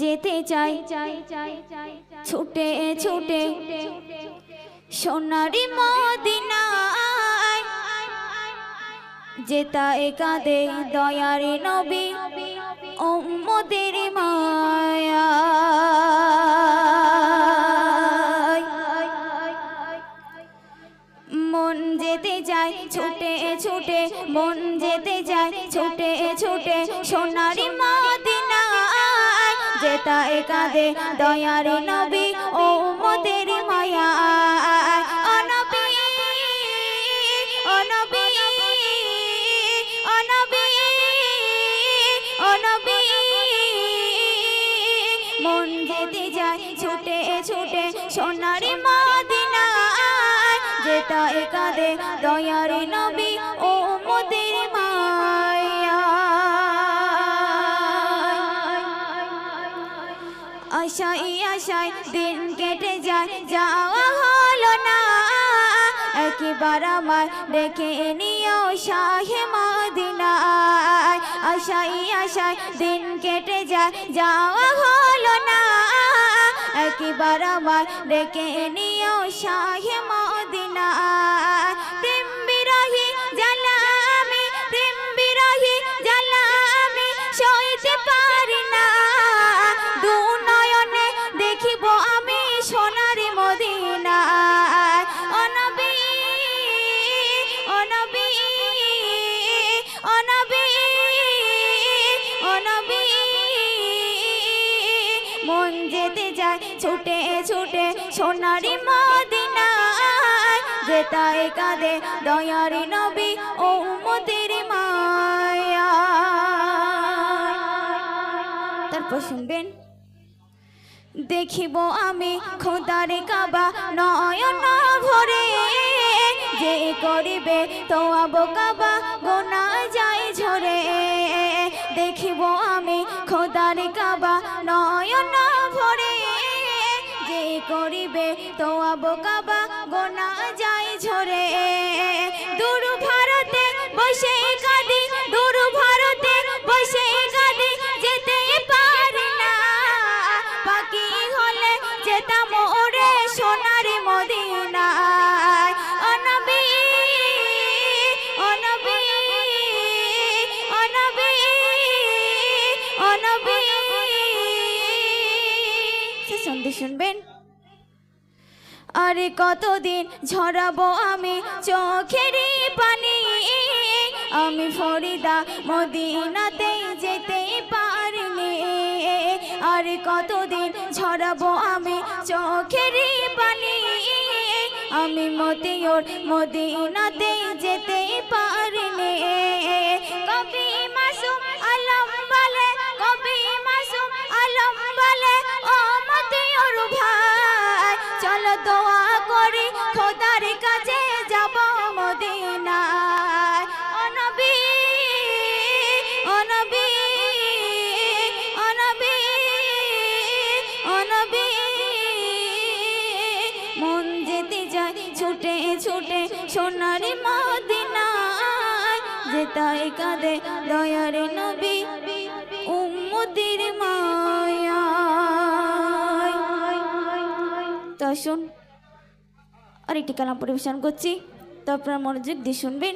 যেতে চাই। চাই চাই ছুটে ছুটে, সোনারি মদিনায় যেতা একাদে দয়ারে নবী উম্মদের মায়া। মন যেতে যায় ছুটে ছুটে, মন যেতে যায় ছুটে ছুটে, সোনারি মদিনায় যেতা একাদে দয়ারে নবী ও মোদের মায়া। সোনারি মদিনায়। যেতা একাদে দয়ারে নবী ও মোদের আশাই আশাই দিন কেটে যায়। যাওয়া হলো না। একবার আমার ডেকে নিও শাহে মদিনায়। আশাই আশাই দিন কেটে যায়। যাওয়া হলো না। একবার আমার ডেকে নিও শাহে মদিনায়। প্রেম বিরহি জ্বালামি প্রেম বিরহি জ্বালামি সইতে অনবী মন যেতে যায় ছুটে ছুটে সোনারি মদিনায়। যেতায় কাঁদে দয়ারি নবী ও মতির মায়া। তারপর শুনবেন, দেখিব আমি খোদার কাবা নয়ন ভরে। যে করিবে তো আব কাবা গোনা ঝরে দেখিব আমি খোদার কাবা নয়ন ভরে। যে করিবে তো আবো কাবা গোনা যায় ঝরে। আরে কতদিন ঝরাবো আমি চোখেরই পানি। আমি ফরিদা মদিনাতে যেতে পারিনি। আরে কতদিন ঝরাবো আমি চোখেরই পানি। আমি মতিওর মদিনাতে যেতে পারিনি। চলো দোয়া করি, খোদার কাছে যাব মদিনায়। অনবী অনবী অনবী অনবী মন যেতে যায় ছুটে ছুটে সোনারি মদিনায়। যেতাই কাঁদে দয়ারে নবী, উম্মতির মায়া। তো আসুন। আর একটি কালাম পরিবেশন করছি। তো আপনারা মনোযোগ দিয়ে শুনবেন